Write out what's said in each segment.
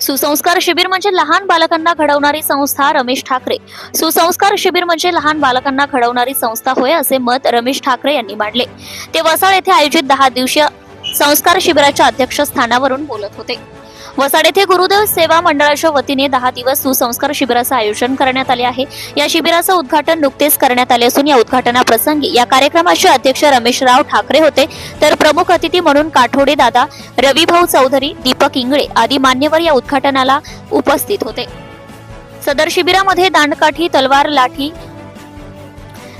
सुसंस्कार शिबिर म्हणजे लहान बालकांना घडवणारी संस्था रमेश ठाकरे. सुसंस्कार शिबिर म्हणजे लहान बालकांना घडवणारी संस्था होय असे मत रमेश ठाकरे यांनी मांडले. ते वसाळ येथे आयोजित दहा दिवसीय संस्कार शिबिराच्या अध्यक्षस्थानावरून बोलत होते. वसाड येथे गुरुदेव सेवा मंडळाच्या वतीने दहा दिवस सुसंस्कार शिबिराचं आयोजन करण्यात आले आहे. या शिबिराचं उद्घाटन नुकतेच करण्यात आले असून या उद्घाटनाप्रसंगी या कार्यक्रमाचे अध्यक्ष रमेशराव ठाकरे होते. तर प्रमुख अतिथी म्हणून काठोडे दादा रविभाऊ चौधरी दीपक इंगळे आदी मान्यवर या उद्घाटनाला उपस्थित होते. सदर शिबिरामध्ये दांडकाठी तलवार लाठी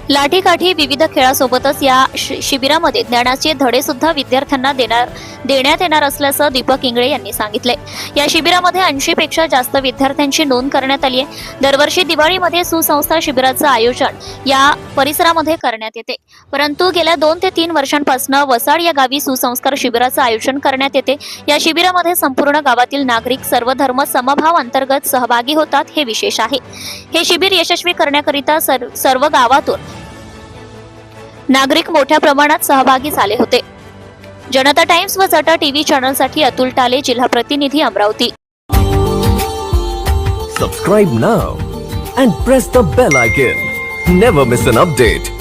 लाठीकाठी विविध खेळासोबतच या शि- शिबिरामध्ये ज्ञानाचे धडे सुद्धा विद्यार्थ्यांना देणार देण्यात येणार असल्याचं दीपक इंगळे यांनी सांगितले या शिबिरामध्ये ऐंशी पेक्षा जास्त विद्यार्थ्यांची नोंद करण्यात आली आहे. दरवर्षी दिवाळीमध्ये सुसंस्था शिबिराचं आयोजन या परिसरामध्ये करण्यात येते. परंतु गेल्या दोन ते तीन वर्षांपासून वसाड या गावी सुसंस्कार शिबिराचं आयोजन करण्यात येते. या शिबिरामध्ये संपूर्ण गावातील नागरिक सर्व धर्म समभाव अंतर्गत सहभागी होतात हे विशेष आहे. हे शिबिर यशस्वी करण्याकरिता सर- सर्व गावातून नागरिक मोठ्या प्रमाणात सहभागी झाले होते. जनता टाइम्स व जटा टीव्ही चॅनलसाठी अतुल टाले जिल्हा प्रतिनिधी Amravati. Subscribe now and press the bell icon never miss an update